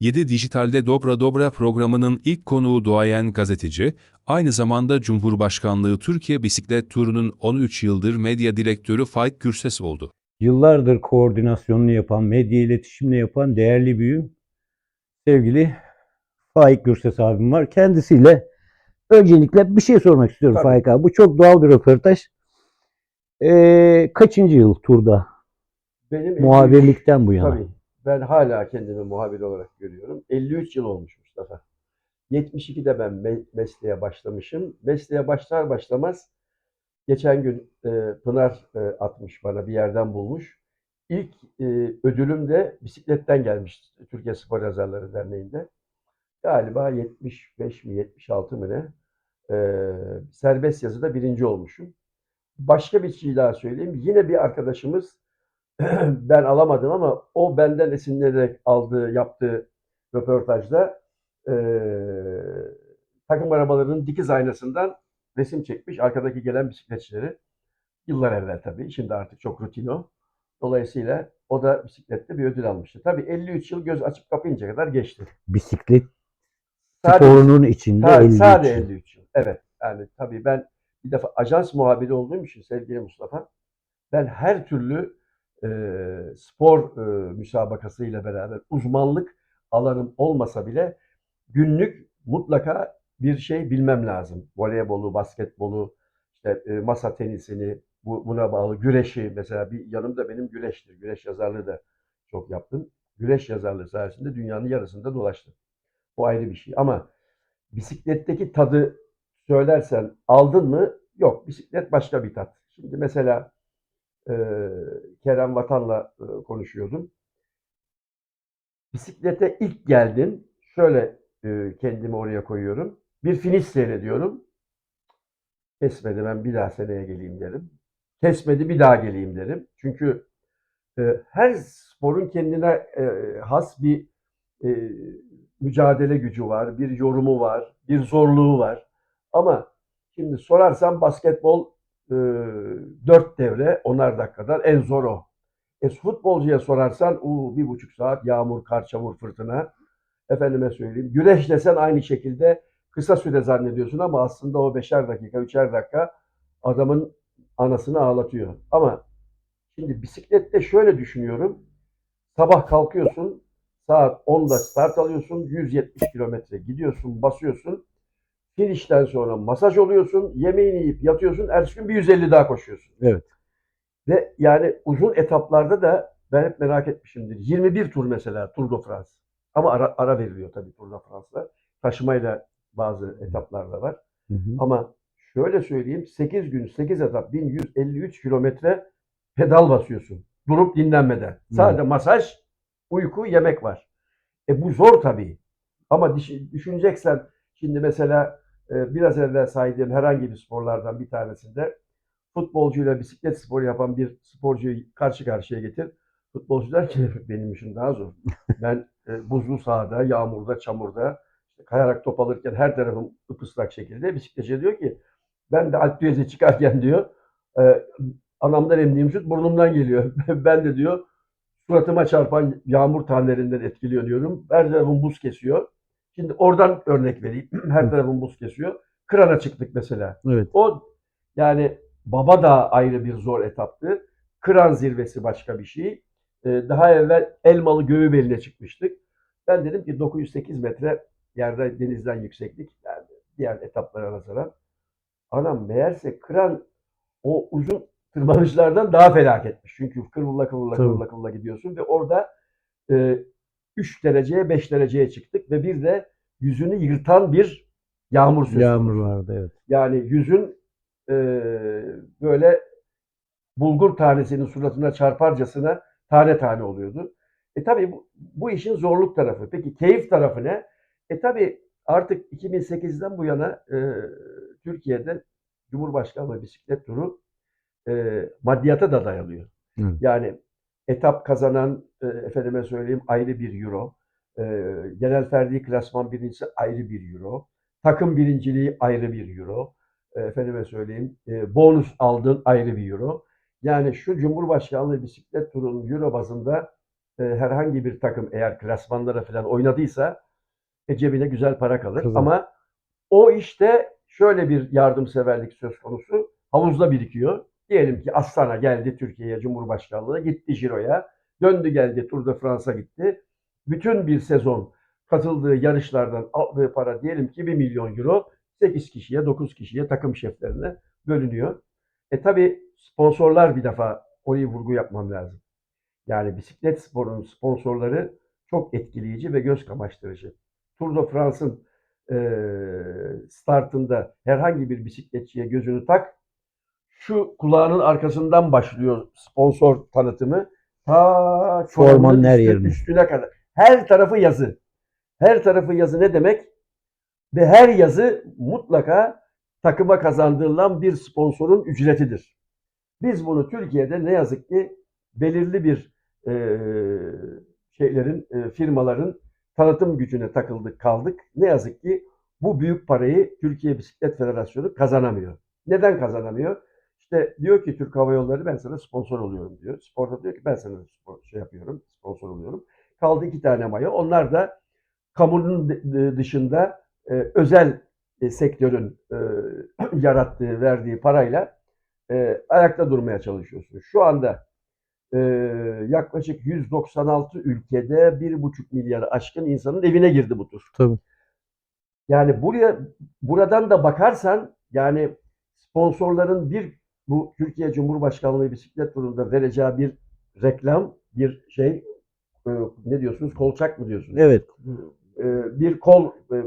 7 Dijital'de Dobra Dobra programının ilk konuğu duayen gazeteci, aynı zamanda Cumhurbaşkanlığı Türkiye Bisiklet Turu'nun 13 yıldır medya direktörü Faik Gürses oldu. Yıllardır koordinasyonunu yapan, medya iletişimini yapan değerli büyüğüm, sevgili Faik Gürses abim var. Kendisiyle öncelikle bir şey sormak istiyorum Tabii. Faik abi. Bu çok doğal bir röportaj. Ee, kaçıncı yıl turda? Benim 53 Muhabirlikten bu yana. Tabii. Ben hala kendimi muhabir olarak görüyorum. 53 yıl olmuş Mustafa. 72'de ben me- mesleğe başlamışım. Mesleğe başlar başlamaz geçen gün e, Pınar e, atmış bana bir yerden bulmuş. İlk e, ödülüm de bisikletten gelmiş Türkiye Spor Yazarları Derneği'nde. Galiba 75 mi 76 mı ne? E, serbest yazıda birinci olmuşum. Başka bir şey daha söyleyeyim. Yine bir arkadaşımız ben alamadım ama o benden esinlenerek aldığı, yaptığı röportajda eee, takım arabalarının dikiz aynasından resim çekmiş. Arkadaki gelen bisikletçileri. Yıllar evvel tabii. Şimdi artık çok rutin o. Dolayısıyla o da bisiklette bir ödül almıştı. Tabii 53 yıl göz açıp kapayınca kadar geçti. Bisiklet Sadece, sporunun içinde sadece, 53 sadece yıl. 53 yıl. Evet. Yani tabii ben bir defa ajans muhabiri olduğum için sevgili Mustafa ben her türlü e, spor e, müsabakasıyla beraber uzmanlık alanım olmasa bile günlük mutlaka bir şey bilmem lazım. Voleybolu, basketbolu, işte e, masa tenisini, bu, buna bağlı güreşi mesela bir yanımda benim güreştir. Güreş yazarlığı da çok yaptım. Güreş yazarlığı sayesinde dünyanın yarısında dolaştım. O ayrı bir şey. Ama bisikletteki tadı söylersen aldın mı? Yok. Bisiklet başka bir tat. Şimdi mesela e, Kerem Vatan'la e, konuşuyordum. Bisiklete ilk geldin. Şöyle e, kendimi oraya koyuyorum. Bir finish seyrediyorum. Kesmedi ben bir daha seneye geleyim derim. Kesmedi bir daha geleyim derim. Çünkü e, her sporun kendine has bir mücadele gücü var, bir yorumu var, bir zorluğu var. Ama şimdi sorarsan basketbol e, 4 devre, onar dakikadan en zor o. E, futbolcuya sorarsan uu, bir buçuk saat yağmur, kar, çamur, fırtına. Efendime söyleyeyim. Güreş desen aynı şekilde kısa süre zannediyorsun ama aslında o beşer dakika, üçer dakika adamın anasını ağlatıyor. Ama şimdi bisiklette şöyle düşünüyorum. Sabah kalkıyorsun, saat 10'da start alıyorsun, 170 kilometre gidiyorsun, basıyorsun. Finişten sonra masaj oluyorsun, yemeğini yiyip yatıyorsun, ertesi gün bir 150 daha koşuyorsun. Evet. Ve yani uzun etaplarda da ben hep merak etmişimdir. 21 tur mesela Tour de France. Ama ara, ara veriliyor tabii Tour de France'da. Taşımayla bazı etaplar da var. Hı hı. Ama şöyle söyleyeyim 8 gün 8 etap 1153 kilometre pedal basıyorsun. Durup dinlenmeden. Sadece masaj, uyku, yemek var. E bu zor tabii. Ama düş- düşüneceksen şimdi mesela e, biraz evvel saydığım herhangi bir sporlardan bir tanesinde futbolcuyla bisiklet sporu yapan bir sporcuyu karşı karşıya getir. Futbolcu der ki benim işim daha zor. Ben e, buzlu sahada, yağmurda, çamurda kayarak top alırken her tarafım ıslak şekilde bisikletçi diyor ki ben de Alp Düzey'e çıkarken diyor e, anamdan emdiğim süt burnumdan geliyor. ben de diyor suratıma çarpan yağmur tanelerinden etkileniyorum. Her tarafım buz kesiyor. Şimdi oradan örnek vereyim. Her tarafım buz kesiyor. Kırana çıktık mesela. Evet. O yani Baba da ayrı bir zor etaptı. Kıran zirvesi başka bir şey. Ee, daha evvel Elmalı Göğübeli'ne çıkmıştık. Ben dedim ki 908 metre yerde denizden yükseklik. Yani diğer etaplara nazaran. Anam meğerse Kıran o uzun tırmanışlardan daha felaketmiş. Çünkü kıvrıla kıvrıla kıvrıla kıvrıla gidiyorsun ve orada e, 3 dereceye 5 dereceye çıktık ve bir de yüzünü yırtan bir yağmur söz Yağmur vardı evet. Yani yüzün eee, böyle bulgur tanesinin suratına çarparcasına tane tane oluyordu. E tabi bu, bu işin zorluk tarafı. Peki keyif tarafı ne? E tabi artık 2008'den bu yana eee, Türkiye'de Cumhurbaşkanlığı bisiklet turu eee maddiyata da dayalıyor. Hı. Yani etap kazanan e, efendime söyleyeyim ayrı bir euro. E, genel ferdi klasman birincisi ayrı bir euro. Takım birinciliği ayrı bir euro. E, efendime söyleyeyim e, bonus aldın ayrı bir euro. Yani şu Cumhurbaşkanlığı bisiklet turunun euro bazında e, herhangi bir takım eğer klasmanlara falan oynadıysa e, cebine güzel para kalır. Kazanır. Ama o işte şöyle bir yardımseverlik söz konusu. Havuzda birikiyor. Diyelim ki Astana geldi Türkiye'ye Cumhurbaşkanlığına, gitti Ciro'ya, döndü geldi Tour de France'a gitti. Bütün bir sezon katıldığı yarışlardan aldığı para diyelim ki 1 milyon euro 8 kişiye, 9 kişiye, takım şeflerine bölünüyor. E tabi sponsorlar bir defa orayı vurgu yapmam lazım. Yani bisiklet sporunun sponsorları çok etkileyici ve göz kamaştırıcı. Tour de France'ın eee, startında herhangi bir bisikletçiye gözünü tak. Şu kulağının arkasından başlıyor sponsor tanıtımı. Ta Formanın her üstü- yerine. üstüne kadar. Her tarafı yazı. Her tarafı yazı ne demek? Ve her yazı mutlaka takıma kazandırılan bir sponsorun ücretidir. Biz bunu Türkiye'de ne yazık ki belirli bir eee, şeylerin, eee, firmaların tanıtım gücüne takıldık kaldık. Ne yazık ki bu büyük parayı Türkiye Bisiklet Federasyonu kazanamıyor. Neden kazanamıyor? İşte diyor ki Türk Hava Yolları ben sana sponsor oluyorum diyor. Sporda diyor ki ben sana spor, şey yapıyorum, sponsor oluyorum. Kaldı iki tane mayo. Onlar da kamunun dı- dı- dışında e, özel e, sektörün e, yarattığı, verdiği parayla e, ayakta durmaya çalışıyorsunuz. Şu anda e, yaklaşık 196 ülkede 1,5 milyarı aşkın insanın evine girdi bu tur. Tabii. Yani buraya buradan da bakarsan yani sponsorların bir bu Türkiye Cumhurbaşkanlığı bisiklet turunda vereceği bir reklam, bir şey e, ne diyorsunuz? Kolçak mı diyorsunuz? Evet. E, bir kol e,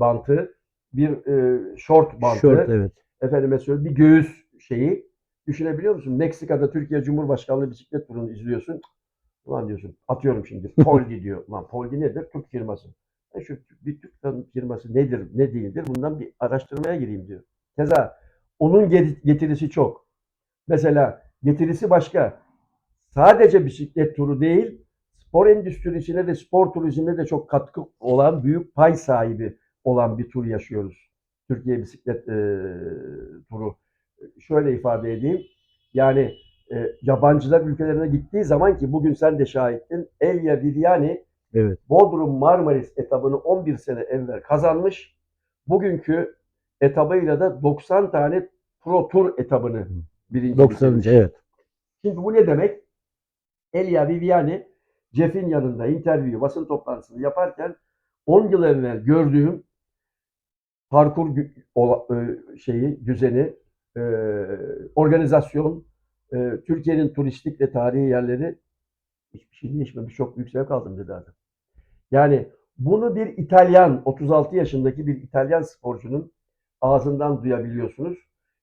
bantı, bir e, short bantı, Şort evet. efendime söyleyeyim bir göğüs şeyi düşünebiliyor musun? Meksika'da Türkiye Cumhurbaşkanlığı bisiklet turunu izliyorsun. Ulan diyorsun atıyorum şimdi Poldi diyor. Ulan Poldi nedir? Türk firması. E şu bir Türk firması nedir, ne değildir? Bundan bir araştırmaya gireyim diyor. Keza onun get- getirisi çok. Mesela getirisi başka. Sadece bisiklet turu değil, spor endüstrisine ve spor turizmine de çok katkı olan, büyük pay sahibi olan bir tur yaşıyoruz. Türkiye bisiklet e, turu. Şöyle ifade edeyim. Yani e, yabancılar ülkelerine gittiği zaman ki bugün sen de şahittin. Elia Viviani Evet. Bodrum Marmaris etabını 11 sene evvel kazanmış. Bugünkü etabıyla da 90 tane Pro Tour etabını birinci 90. bitirmiş. evet. Şimdi bu ne demek? Elia Viviani Jeff'in yanında interview, basın toplantısını yaparken 10 yıl evvel gördüğüm parkur gü- ola- e, şeyi, düzeni, e, organizasyon, e, Türkiye'nin turistik ve tarihi yerleri hiçbir şey değişmemiş. Çok büyük zevk aldım dedi adam. Yani bunu bir İtalyan, 36 yaşındaki bir İtalyan sporcunun ağzından duyabiliyorsunuz.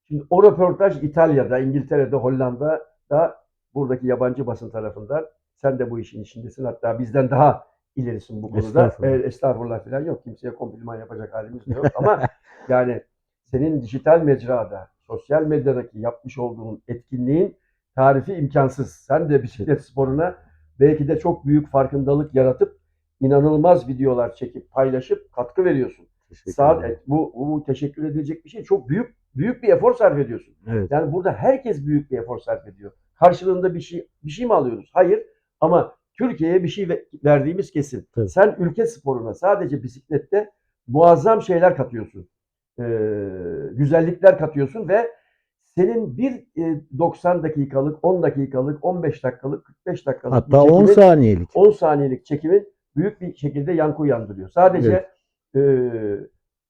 Şimdi o röportaj İtalya'da, İngiltere'de, Hollanda'da buradaki yabancı basın tarafından sen de bu işin içindesin. Hatta bizden daha ilerisin bu konuda. Estağfurullah. E, estağfurullah falan yok. Kimseye kompliman yapacak halimiz de yok. Ama yani senin dijital mecrada, sosyal medyadaki yapmış olduğun etkinliğin tarifi imkansız. Sen de bisiklet sporuna belki de çok büyük farkındalık yaratıp inanılmaz videolar çekip paylaşıp katkı veriyorsun. Teşekkür Saat ederim. bu, bu teşekkür edilecek bir şey. Çok büyük büyük bir efor sarf ediyorsun. Evet. Yani burada herkes büyük bir efor sarf ediyor. Karşılığında bir şey bir şey mi alıyoruz? Hayır. Ama Türkiye'ye bir şey ve- verdiğimiz kesin. Tabii. Sen ülke sporuna sadece bisiklette muazzam şeyler katıyorsun. Ee, güzellikler katıyorsun ve senin bir e, 90 dakikalık, 10 dakikalık, 15 dakikalık, 45 dakikalık Hatta bir 10 çekimin- saniyelik. 10 saniyelik çekimin büyük bir şekilde yankı uyandırıyor. Sadece e,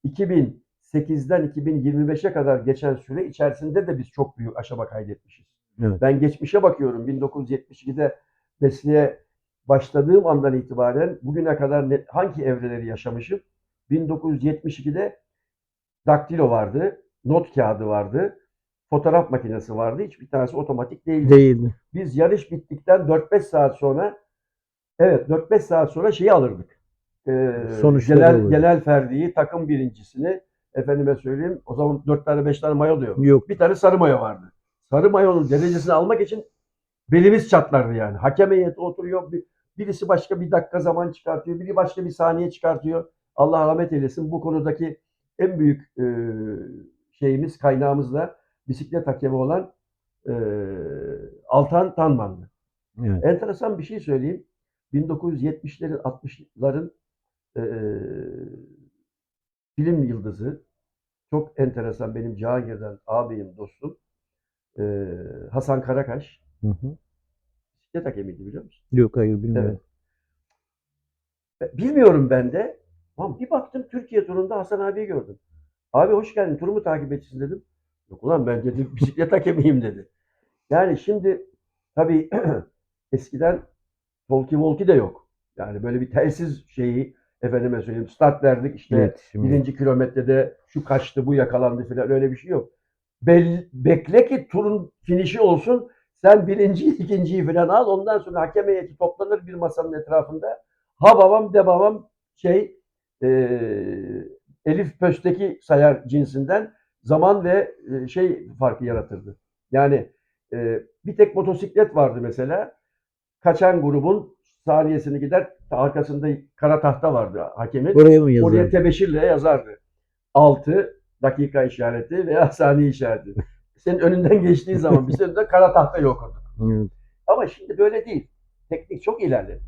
2008'den 2025'e kadar geçen süre içerisinde de biz çok büyük aşama kaydetmişiz. Evet. Ben geçmişe bakıyorum. 1972'de mesleğe başladığım andan itibaren bugüne kadar ne, hangi evreleri yaşamışım? 1972'de daktilo vardı, not kağıdı vardı, fotoğraf makinesi vardı. Hiçbir tanesi otomatik değildi. Değildi. Biz yarış bittikten 4-5 saat sonra evet 4-5 saat sonra şeyi alırdık. Sonuçları genel, alırdık. genel ferdiyi, takım birincisini efendime söyleyeyim. O zaman 4 tane 5 tane mayo da yok. Yok. Bir tane sarı mayo vardı. Sarı mayonun derecesini almak için belimiz çatlardı yani. Hakem heyeti oturuyor. bir- Birisi başka bir dakika zaman çıkartıyor. Biri başka bir saniye çıkartıyor. Allah rahmet eylesin. Bu konudaki en büyük e, şeyimiz, kaynağımız da bisiklet hakemi olan e, Altan Tanman'dı. Evet. Enteresan bir şey söyleyeyim. 1970'lerin 60'ların e, film yıldızı çok enteresan benim Cihangir'den ağabeyim dostum e, Hasan Karakaş Hı hı. bisiklet hakemiydi biliyor musun? Yok hayır bilmiyorum. Evet. Bilmiyorum ben de. Ama bir baktım Türkiye turunda Hasan abiyi gördüm. Abi hoş geldin turumu takip etsin dedim. Yok ulan ben dedi bisiklet hakemiyim dedi. Yani şimdi tabii eskiden talkie walkie de yok. Yani böyle bir telsiz şeyi efendime söyleyeyim start verdik işte İletişim yok. birinci kilometrede şu kaçtı bu yakalandı filan öyle bir şey yok. Bel- bekle ki turun finişi olsun sen birinciyi ikinciyi filan al ondan sonra hakem heyeti toplanır bir masanın etrafında ha babam de babam şey eee Elif Pösteki sayar cinsinden zaman ve e, şey farkı yaratırdı. Yani e, bir tek motosiklet vardı mesela. Kaçan grubun saniyesini gider arkasında kara tahta vardı hakemin. Oraya mı yazar? Oraya tebeşirle yazardı. 6 dakika işareti veya saniye işareti. Senin önünden geçtiği zaman biz önünde kara tahta yok. Evet. Ama şimdi böyle değil. Teknik çok ilerledi.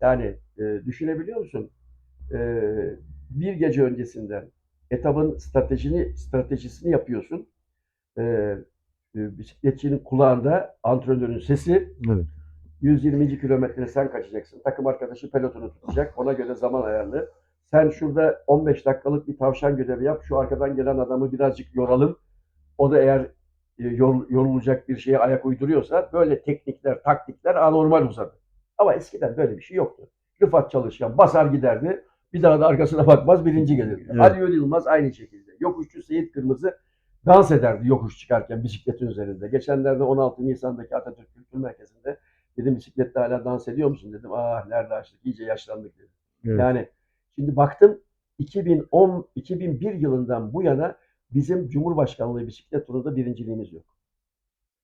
Yani e, düşünebiliyor musun? E, bir gece öncesinden etabın stratejini stratejisini yapıyorsun. E, e, bisikletçinin kulağında antrenörün sesi Evet. 120. kilometre sen kaçacaksın. Takım arkadaşı pelotonu tutacak. Ona göre zaman ayarlı. Sen şurada 15 dakikalık bir tavşan görevi yap. Şu arkadan gelen adamı birazcık yoralım. O da eğer e, yor- yorulacak bir şeye ayak uyduruyorsa böyle teknikler, taktikler anormal uzadı. Ama eskiden böyle bir şey yoktu. Rıfat Çalışkan basar giderdi. Bir daha da arkasına bakmaz birinci gelirdi. Evet. Ali Yol Yılmaz aynı şekilde. Yokuşçu Seyit Kırmızı dans ederdi yokuş çıkarken bisikletin üzerinde. Geçenlerde 16 Nisan'daki Atatürk Kültür Merkezi'nde dedim bisiklette hala dans ediyor musun dedim. Ah nerede açtık iyice yaşlandık dedim. Evet. Yani şimdi baktım 2010 2001 yılından bu yana bizim Cumhurbaşkanlığı bisiklet turunda birinciliğimiz yok.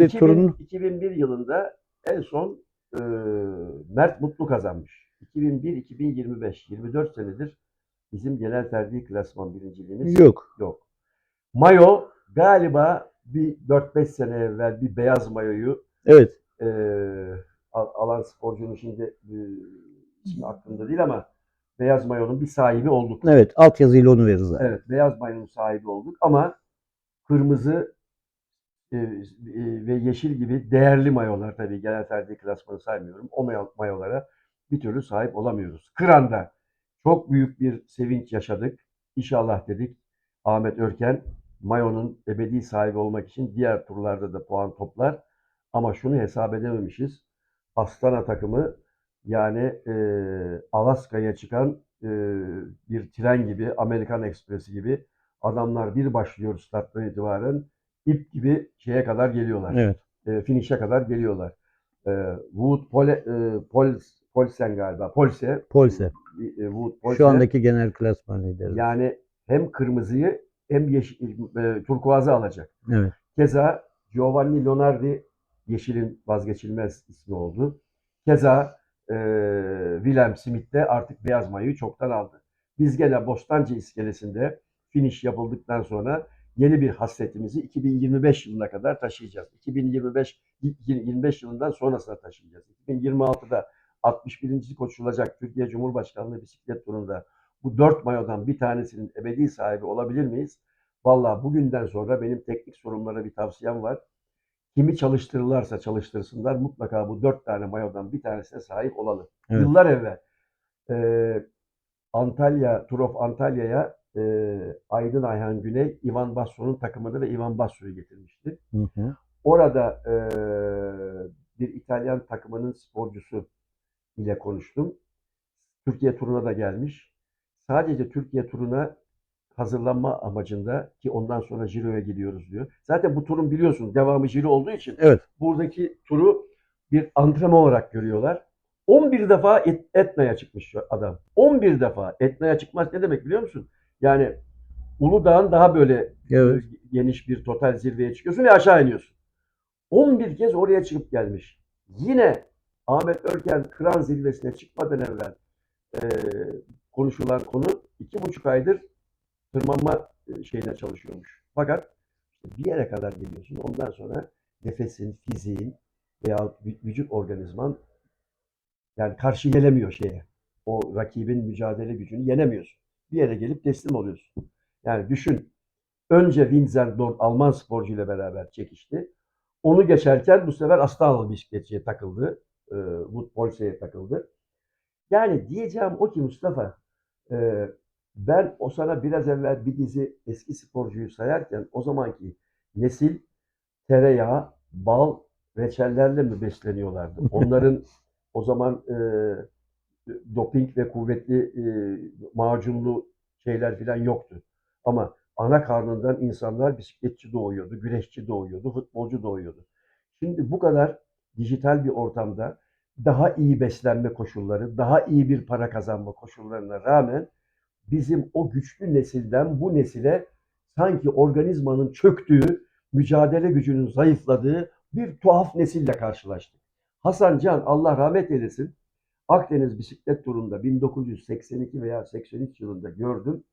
Ve 2000 turun 2001 yılında en son e, Mert Mutlu kazanmış. 2001-2025 24 senedir bizim genel ferdi klasman birinciliğimiz yok. yok. Mayo galiba bir 4-5 sene evvel bir beyaz mayoyu Evet. e, alan sporcunun şimdi e, ismi aklımda değil ama beyaz mayonun bir sahibi olduk. Evet. Altyazıyla onu veririz. Evet, beyaz mayonun sahibi olduk ama kırmızı e, e, ve yeşil gibi değerli mayolar tabii genel ferdi klasmanı saymıyorum. O mayo- mayolara bir türlü sahip olamıyoruz. Kıran'da çok büyük bir sevinç yaşadık. İnşallah dedik Ahmet Örken mayonun ebedi sahibi olmak için diğer turlarda da puan toplar. Ama şunu hesap edememişiz. Astana takımı yani e, Alaska'ya çıkan e, bir tren gibi, Amerikan Ekspresi gibi adamlar bir başlıyor starttan itibaren ip gibi şeye kadar geliyorlar. Evet. E, finish'e kadar geliyorlar. E, Wood Pole, e, Pols, Polsen galiba. Polse. Polse. e, Wood Polse. Şu andaki genel klasman lideri. Yani hem kırmızıyı hem yeşil, e, turkuazı alacak. Evet. Keza Giovanni Lonardi Yeşil'in vazgeçilmez ismi oldu. Keza e, Willem Smith de artık beyaz mayoyu çoktan aldı. Biz gene Bostancı iskelesinde finish yapıldıktan sonra yeni bir hasretimizi 2025 yılına kadar taşıyacağız. 2025 25 yılından sonrasına taşıyacağız. 2026'da 61. koşulacak Türkiye Cumhurbaşkanlığı bisiklet turunda bu dört mayodan bir tanesinin ebedi sahibi olabilir miyiz? Vallahi bugünden sonra benim teknik sorunlara bir tavsiyem var. Kimi çalıştırırlarsa çalıştırsınlar mutlaka bu dört tane mayodan bir tanesine sahip olalım. Evet. Yıllar evvel e, Antalya, Tur of Antalya'ya e, Aydın Ayhan Güney, Ivan Basso'nun takımını ve Ivan Basso'yu getirmişti. Hı hı. Orada e, bir İtalyan takımının sporcusu ile konuştum. Türkiye turuna da gelmiş. Sadece Türkiye turuna hazırlanma amacında ki ondan sonra Ciro'ya gidiyoruz diyor. Zaten bu turun biliyorsun devamı Ciro olduğu için Evet. buradaki turu bir antrenman olarak görüyorlar. 11 defa Et- Etna'ya çıkmış adam. 11 defa Etna'ya çıkmaz ne demek biliyor musun? Yani Uludağ'ın daha böyle Evet. geniş bir total zirveye çıkıyorsun ve aşağı iniyorsun. 11 kez oraya çıkıp gelmiş. Yine Ahmet Örken Kıran zirvesine çıkmadan evvel e, konuşulan konu iki buçuk aydır tırmanma e, şeyine çalışıyormuş. Fakat bir yere kadar geliyorsun. Ondan sonra nefesin, fiziğin veya vü- vücut organizman Yani karşı gelemiyor şeye. O rakibin mücadele gücünü yenemiyorsun. Bir yere gelip teslim oluyorsun. Yani düşün. Önce Windsor Alman sporcu ile beraber çekişti. Onu geçerken bu sefer Astanalı bisikletçiye takıldı. E, Wout Poulsen'e takıldı. Yani diyeceğim o ki Mustafa e, ben o sana biraz evvel bir dizi eski sporcuyu sayarken o zamanki nesil tereyağı, bal, reçellerle mi besleniyorlardı? Onların o zaman e, doping ve kuvvetli e, macunlu şeyler falan yoktu. Ama ana karnından insanlar bisikletçi doğuyordu, güreşçi doğuyordu, futbolcu doğuyordu. Şimdi bu kadar dijital bir ortamda daha iyi beslenme koşulları, daha iyi bir para kazanma koşullarına rağmen bizim o güçlü nesilden bu nesile sanki organizmanın çöktüğü, mücadele gücünün zayıfladığı bir tuhaf nesille karşılaştık. Hasan Can Allah rahmet eylesin. Akdeniz bisiklet turunda 1982 veya 83 yılında gördüm.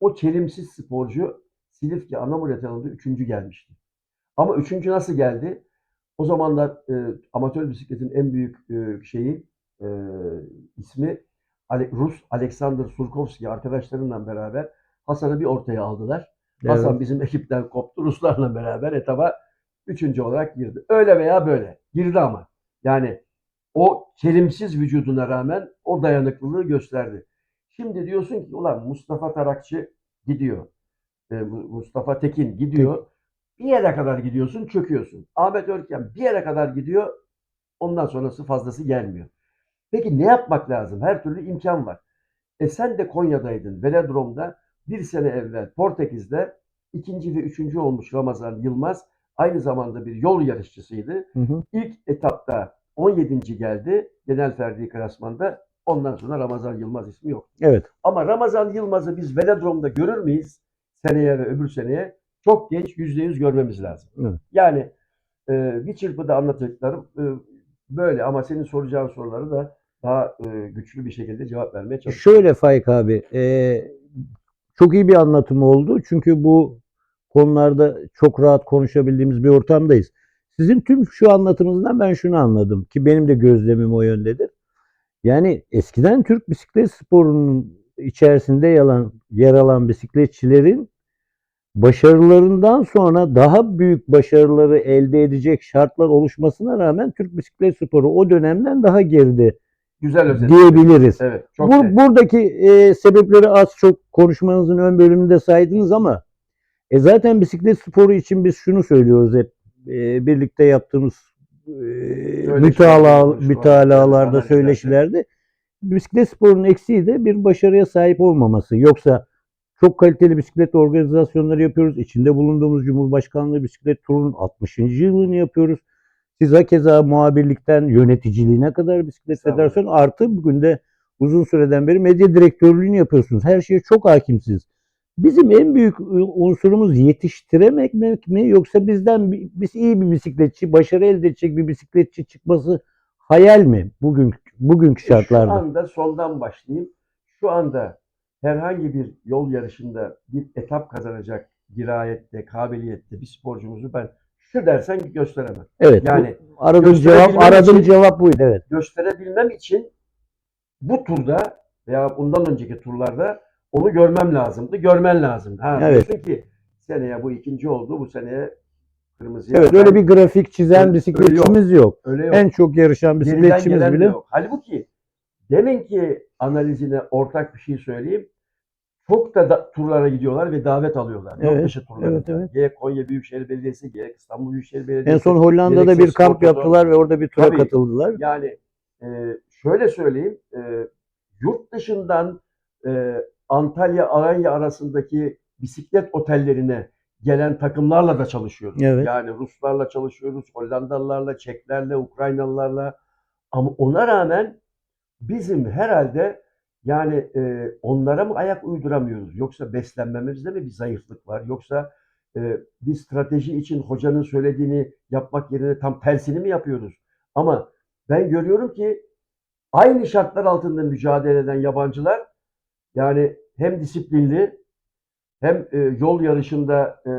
O çelimsiz sporcu Silifke Anamur Etanı'nda üçüncü gelmişti. Ama üçüncü nasıl geldi? O zamanlar e, amatör bisikletin en büyük e, şeyi e, ismi Rus Alexander Surkovski arkadaşlarıyla beraber Hasan'ı bir ortaya aldılar. Hasan Evet. bizim ekipten koptu. Ruslarla beraber etaba üçüncü olarak girdi. Öyle veya böyle. Girdi ama. Yani o kelimsiz vücuduna rağmen o dayanıklılığı gösterdi. Şimdi diyorsun ki ulan Mustafa Tarakçı gidiyor. E, Mu- Mustafa Tekin gidiyor. Bir yere kadar gidiyorsun, çöküyorsun. Ahmet Örken bir yere kadar gidiyor. Ondan sonrası fazlası gelmiyor. Peki ne yapmak lazım? Her türlü imkan var. E sen de Konya'daydın. Velodrom'da bir sene evvel Portekiz'de ikinci ve üçüncü olmuş Ramazan Yılmaz. Aynı zamanda bir yol yarışçısıydı. Hı hı. İlk etapta 17. geldi genel ferdi klasmanda. Ondan sonra Ramazan Yılmaz ismi yok. Evet. Ama Ramazan Yılmaz'ı biz velodromda görür müyüz? Seneye ve öbür seneye çok genç yüzde yüz görmemiz lazım. Evet. Yani e, bir çırpıda anlatacaklarım e, böyle ama senin soracağın soruları da daha e, güçlü bir şekilde cevap vermeye çalışıyorum. Şöyle Faik abi, e, çok iyi bir anlatım oldu. Çünkü bu konularda çok rahat konuşabildiğimiz bir ortamdayız. Sizin tüm şu anlatımınızdan ben şunu anladım ki benim de gözlemim o yöndedir. Yani eskiden Türk bisiklet sporunun içerisinde yalan, yer alan bisikletçilerin başarılarından sonra daha büyük başarıları elde edecek şartlar oluşmasına rağmen Türk bisiklet sporu o dönemden daha geride Güzel özet. diyebiliriz. Evet. Çok Bu, buradaki e, sebepleri az çok konuşmanızın ön bölümünde saydınız ama e, zaten bisiklet sporu için biz şunu söylüyoruz hep e, birlikte yaptığımız e, mütala, mütalalarda, söyleşilerde bisiklet sporunun eksiği de bir başarıya sahip olmaması. Yoksa çok kaliteli bisiklet organizasyonları yapıyoruz. İçinde bulunduğumuz Cumhurbaşkanlığı bisiklet turunun 60. yılını yapıyoruz. Siz hakeza muhabirlikten yöneticiliğine kadar bisiklet federasyonu artı bugün de uzun süreden beri medya direktörlüğünü yapıyorsunuz. Her şeye çok hakimsiniz. Bizim en büyük unsurumuz yetiştiremek mi yoksa bizden bi- biz iyi bir bisikletçi, başarı elde edecek bir bisikletçi çıkması hayal mi bugün bugünkü Şu şartlarda? anda soldan başlayayım. Şu anda herhangi bir yol yarışında bir etap kazanacak dirayette, kabiliyette bir sporcumuzu ben şu dersen gösteremem. Evet. Yani bu aradığım cevap aradığım için- cevap buydu evet. Gösterebilmem için bu turda veya bundan önceki turlarda onu görmem lazımdı. Görmen lazım. Ha, Evet. ki seneye bu ikinci oldu. Bu seneye kırmızıya. Evet öyle bir grafik çizen Öyle- bisikletçimiz yok. öyle yok. En çok yarışan bisikletçimiz bile. yok. Halbuki demin ki analizine ortak bir şey söyleyeyim. Çok da, da turlara gidiyorlar ve davet alıyorlar. Yurt Evet, dışı turlarına. evet, evet. Gerek Konya Büyükşehir Belediyesi, gerek İstanbul Büyükşehir Belediyesi. En son Hollanda'da bir kamp yaptılar ve orada bir tura Tabii. katıldılar. Yani e, şöyle söyleyeyim. E, yurt dışından e, Antalya, Alanya arasındaki bisiklet otellerine gelen takımlarla da çalışıyoruz. Evet. Yani Ruslarla çalışıyoruz, Hollandalılarla, Çeklerle, Ukraynalılarla. Ama ona rağmen bizim herhalde yani e, onlara mı ayak uyduramıyoruz? Yoksa beslenmemizde mi bir zayıflık var? Yoksa e, bir strateji için hocanın söylediğini yapmak yerine tam tersini mi yapıyoruz? Ama ben görüyorum ki aynı şartlar altında mücadele eden yabancılar yani hem disiplinli hem e, yol yarışında e,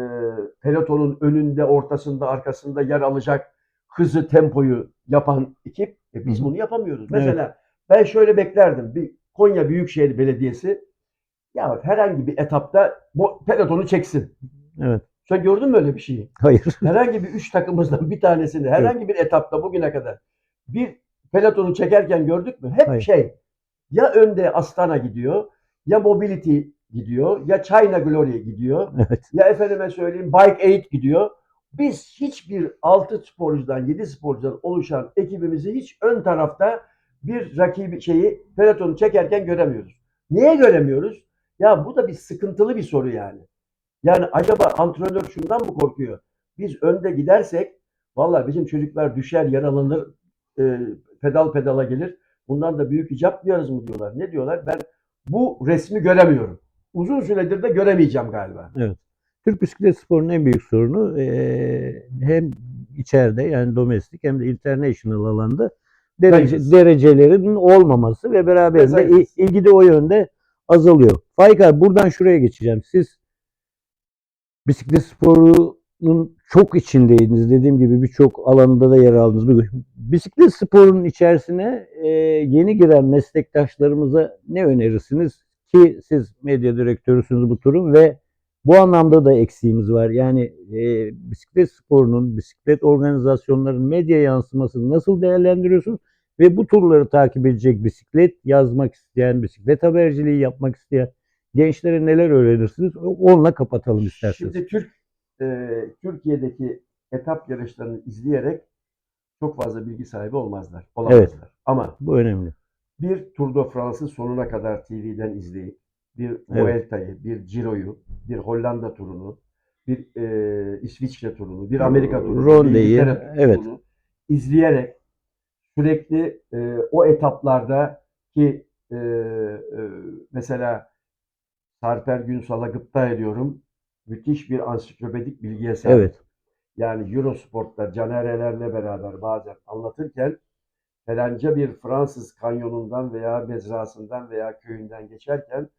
pelotonun önünde, ortasında, arkasında yer alacak hızı, tempoyu yapan ekip E biz bunu yapamıyoruz. Mesela ben şöyle beklerdim. Bir Konya Büyükşehir Belediyesi ya herhangi bir etapta bu pelotonu çeksin. Evet. Sen gördün mü öyle bir şeyi? Hayır. Herhangi bir üç takımımızdan bir tanesini herhangi bir etapta bugüne kadar bir pelotonu çekerken gördük mü? Hep Hayır. şey ya önde Astana gidiyor ya Mobility gidiyor ya China Glory gidiyor Evet. ya efendime söyleyeyim Bike 8 gidiyor. Biz hiçbir 6 sporcudan 7 sporcudan oluşan ekibimizi hiç ön tarafta bir rakibi şeyi pelotonu çekerken göremiyoruz. Niye göremiyoruz? Ya bu da bir sıkıntılı bir soru yani. Yani acaba antrenör şundan mı korkuyor? Biz önde gidersek vallahi bizim çocuklar düşer, yaralanır, e, pedal pedala gelir. Bundan da büyük icap duyarız mı diyorlar. Ne diyorlar? Ben bu resmi göremiyorum. Uzun süredir de göremeyeceğim galiba. Türk bisiklet sporunun en büyük sorunu eee, hem içeride yani domestik hem de international alanda derece, derecelerin olmaması ve beraberinde il- ilgi de o yönde azalıyor. Faik abi buradan şuraya geçeceğim. Siz bisiklet sporunun çok içindeydiniz. Dediğim gibi birçok alanda da yer aldınız. Bisiklet sporunun içerisine eee, yeni giren meslektaşlarımıza ne önerirsiniz? Ki siz medya direktörüsünüz bu turun ve bu anlamda da eksiğimiz var. Yani e, bisiklet sporunun, bisiklet organizasyonlarının medya yansımasını nasıl değerlendiriyorsunuz? Ve bu turları takip edecek bisiklet yazmak isteyen, bisiklet haberciliği yapmak isteyen gençlere neler öğrenirsiniz? Onunla kapatalım isterseniz. Şimdi Türk e, Türkiye'deki etap yarışlarını izleyerek çok fazla bilgi sahibi olmazlar. Olamazlar. Ama Bu önemli. bir Tour de France'ı sonuna kadar TV'den izleyip bir Evet. Vuelta'yı, bir Ciro'yu, bir Hollanda turunu, bir e, İsviçre turunu, bir Amerika turunu, Ronde'yi, evet. turunu izleyerek sürekli e, o etaplarda ki e, e, mesela Sarper Günsal'a gıpta ediyorum. Müthiş bir ansiklopedik bilgiye sahip. Evet. Yani Eurosport'ta Canere'lerle beraber bazen anlatırken falanca bir Fransız kanyonundan veya mezrasından veya köyünden geçerken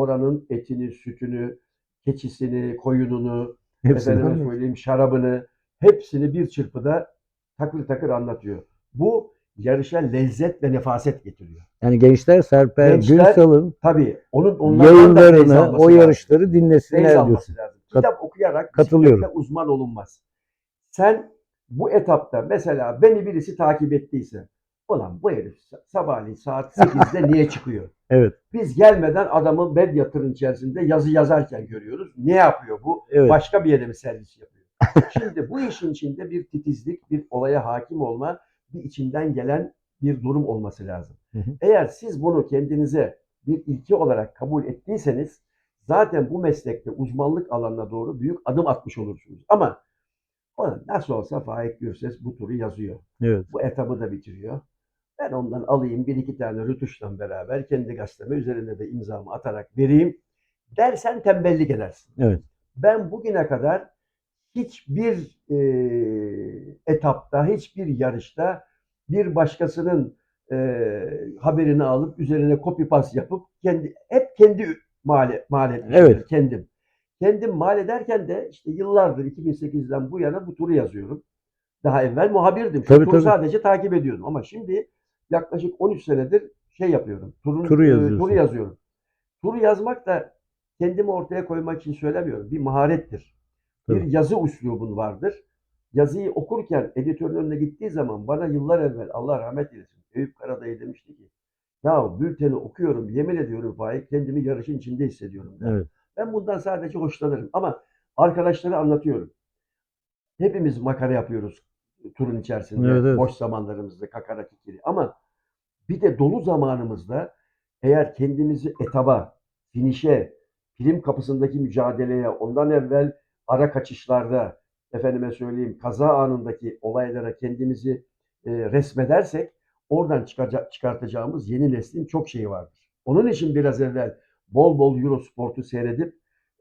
oranın etini, sütünü, keçisini, koyununu, Hepsini efendime söyleyeyim şarabını hepsini bir çırpıda takır takır anlatıyor. Bu yarışa lezzet ve nefaset getiriyor. Yani gençler Serper Gençler Günsal'ın Tabii onun onlardan yayınlarını, o lazım. yarışları Feyz dinlesinler diyorsun. lazım. Kat- Kitap okuyarak katılıyorum. uzman olunmaz. Sen bu etapta mesela beni birisi takip ettiyse ulan bu herif sabahleyin saat 8'de niye çıkıyor? Evet. Biz gelmeden adamı medya tırın içerisinde yazı yazarken görüyoruz. Ne yapıyor bu? Evet. Başka bir yere mi servis yapıyor? Şimdi bu işin içinde bir titizlik, bir olaya hakim olma, bir içinden gelen bir durum olması lazım. Hı hı. Eğer siz bunu kendinize bir ilki olarak kabul ettiyseniz zaten bu meslekte uzmanlık alanına doğru büyük adım atmış olursunuz. Ama nasıl olsa Faik Gürses bu turu yazıyor. Evet. Bu etabı da bitiriyor. Ben ondan alayım bir iki tane rütuşla beraber kendi gazeteme üzerine de imzamı atarak vereyim dersen tembellik edersin. Evet. Ben bugüne kadar hiçbir e, etapta, hiçbir yarışta bir başkasının e, haberini alıp üzerine copy paste yapıp kendi hep kendi mal, mal etmişimdir, Evet. kendim. Kendim mal ederken de işte yıllardır 2008'den bu yana bu turu yazıyorum. Daha evvel muhabirdim. Şu Tabii, turu tabii. sadece takip ediyordum ama şimdi yaklaşık 13 senedir şey yapıyorum. Turun, Turu e, turu yazıyorum. Turu yazmak da kendimi ortaya koymak için söylemiyorum. Bir maharettir. Bir Tabii. yazı üslubun vardır. Yazıyı okurken editörün önüne gittiği zaman bana yıllar evvel Allah rahmet eylesin Eyüp Karadayı demişti ki ya bülteni okuyorum yemin ediyorum Faik kendimi yarışın içinde hissediyorum. der. Evet. Ben bundan sadece hoşlanırım ama arkadaşlara anlatıyorum. Hepimiz makara yapıyoruz turun içerisinde, Evet, evet. boş zamanlarımızda kakara kikiri. Ama bir de dolu zamanımızda eğer kendimizi etaba, finişe, film kapısındaki mücadeleye, ondan evvel ara kaçışlarda, efendime söyleyeyim kaza anındaki olaylara kendimizi e, resmedersek oradan çıkaca- çıkartacağımız yeni neslin çok şeyi vardır. Onun için biraz evvel bol bol Eurosport'u seyredip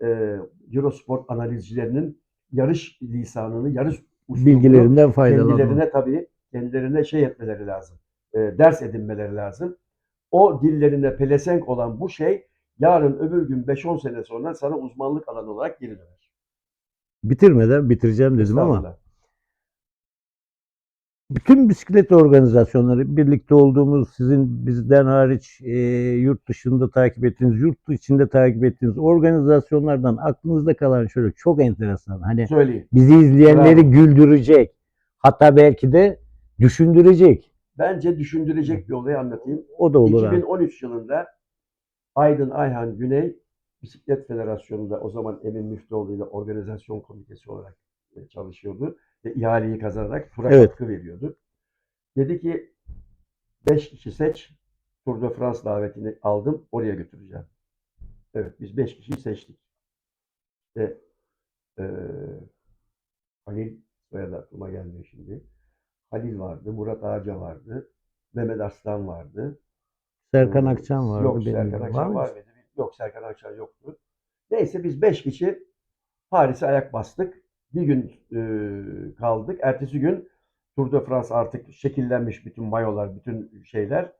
e, Eurosport analizcilerinin yarış lisanını, yarış uslubunu Bilgilerinden faydalanmak. kendilerine tabii kendilerine şey etmeleri lazım. e, ders edinmeleri lazım. O dillerine pelesenk olan bu şey yarın öbür gün 5-10 sene sonra sana uzmanlık alanı olarak geri döner. Bitirmeden bitireceğim dedim ama. Bütün bisiklet organizasyonları birlikte olduğumuz sizin bizden hariç e, yurt dışında takip ettiğiniz, yurt içinde takip ettiğiniz organizasyonlardan aklınızda kalan şöyle çok enteresan. Hani Söyleyeyim. bizi izleyenleri Bravo. güldürecek. Hatta belki de düşündürecek. Bence düşündürecek bir olayı anlatayım. O da olur abi. 2013 yılında Aydın Ayhan Güney Bisiklet Federasyonu'nda o zaman Emin Müftüoğlu ile organizasyon komitesi olarak e, çalışıyordu. Ve ihaleyi kazanarak tura Evet. katkı veriyordu. Dedi ki 5 kişi seç. Tour de France davetini aldım. Oraya götüreceğim. Evet biz 5 kişiyi seçtik. İşte eee Halil soyadı aklıma gelmiyor şimdi. Halil vardı, Murat Ağaca vardı, Mehmet Arslan vardı. Serkan Ee, Akçan vardı. Yok Serkan de. Akçan mı? var mıydı? Yok Serkan Akçan yoktu. Neyse biz beş kişi Paris'e ayak bastık. Bir gün e, kaldık. Ertesi gün Tour de France artık şekillenmiş bütün mayolar, bütün şeyler.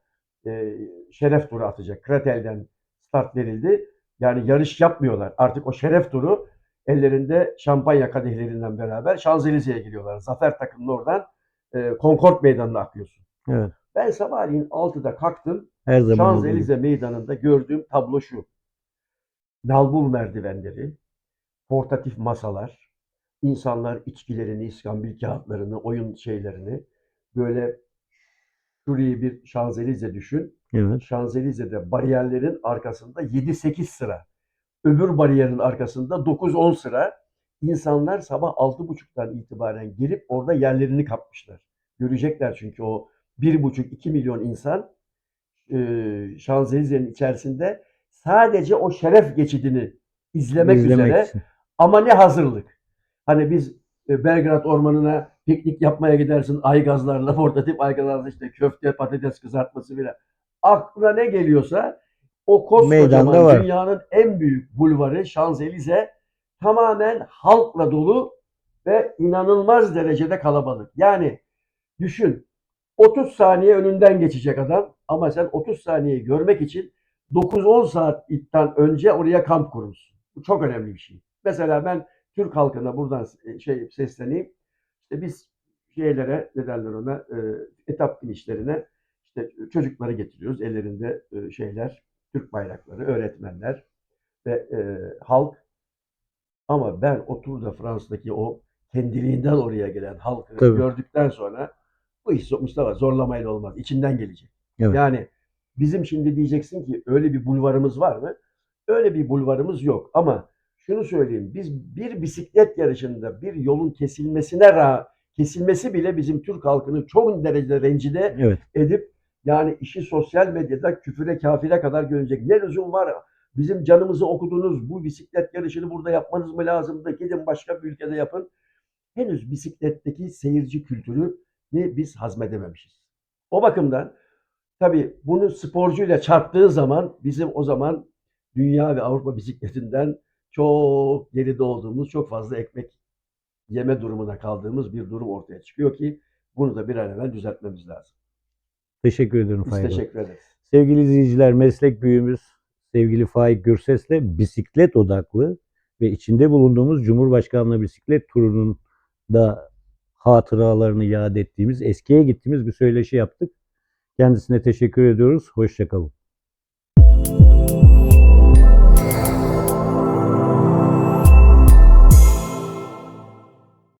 E, şeref turu atacak. Kretel'den start verildi. Yani yarış yapmıyorlar. Artık o şeref turu ellerinde şampanya kadehlerinden beraber Şanzelize'ye giriyorlar. Zafer takımının oradan e, Concord Meydanı'na akıyorsun. Evet. Ben sabahleyin 6'da kalktım. Her zaman. Şanzelize meydanında gördüğüm tablo şu. Nalbur merdivenleri, portatif masalar, insanlar içkilerini, iskambil kağıtlarını, oyun şeylerini böyle şurayı bir Şanzelize düşün. Evet. Şanzelize'de bariyerlerin arkasında 7-8 sıra. Öbür bariyerin arkasında 9-10 sıra. İnsanlar sabah 6.30'dan itibaren gelip orada yerlerini kapmışlar. Görecekler çünkü o 1,5-2 milyon insan e, Şanzelize'nin içerisinde sadece o şeref geçidini izlemek, İzlemek üzere için. ama ne hazırlık. Hani biz e, Belgrad Ormanı'na piknik yapmaya gidersin aygazlarla, portatif aygazlarla işte köfte, patates kızartması bile. Aklına ne geliyorsa o koskocaman dünyanın en büyük bulvarı Şanzelize tamamen halkla dolu ve inanılmaz derecede kalabalık. Yani düşün 30 saniye önünden geçecek adam ama sen 30 saniyeyi görmek için 9-10 saatten önce oraya kamp kurmuşsun. Bu çok önemli bir şey. Mesela ben Türk halkına buradan e, şey sesleneyim. İşte biz şeylere ne derler ona e, etap finişlerine işte çocukları getiriyoruz. Ellerinde e, şeyler, Türk bayrakları, öğretmenler ve e, halk. Ama ben o Tour de France'daki o kendiliğinden oraya gelen halkı Tabii. gördükten sonra bu iş Mustafa zorlamayla olmaz. İçinden gelecek. Evet. Yani bizim şimdi diyeceksin ki öyle bir bulvarımız var mı? Öyle bir bulvarımız yok. Ama şunu söyleyeyim. Biz bir bisiklet yarışında bir yolun kesilmesine ra kesilmesi bile bizim Türk halkını çok derecede rencide Evet. edip yani işi sosyal medyada küfüre kafire kadar görecek. Ne lüzum var? Bizim canımızı okudunuz. Bu bisiklet yarışını burada yapmanız mı lazımdı? Gidin başka bir ülkede yapın. Henüz bisikletteki seyirci kültürü ni biz hazmedememişiz. O bakımdan tabii bunu sporcuyla çarptığı zaman bizim o zaman dünya ve Avrupa bisikletinden çok geride olduğumuz, çok fazla ekmek yeme durumuna kaldığımız bir durum ortaya çıkıyor ki bunu da bir an evvel düzeltmemiz lazım. Teşekkür ederim Biz Faik. teşekkür ederiz. Sevgili izleyiciler, meslek büyüğümüz sevgili Faik Gürses'le bisiklet odaklı ve içinde bulunduğumuz Cumhurbaşkanlığı bisiklet turunun da hatıralarını yad ettiğimiz, eskiye gittiğimiz bir söyleşi yaptık. Kendisine teşekkür ediyoruz. Hoşçakalın.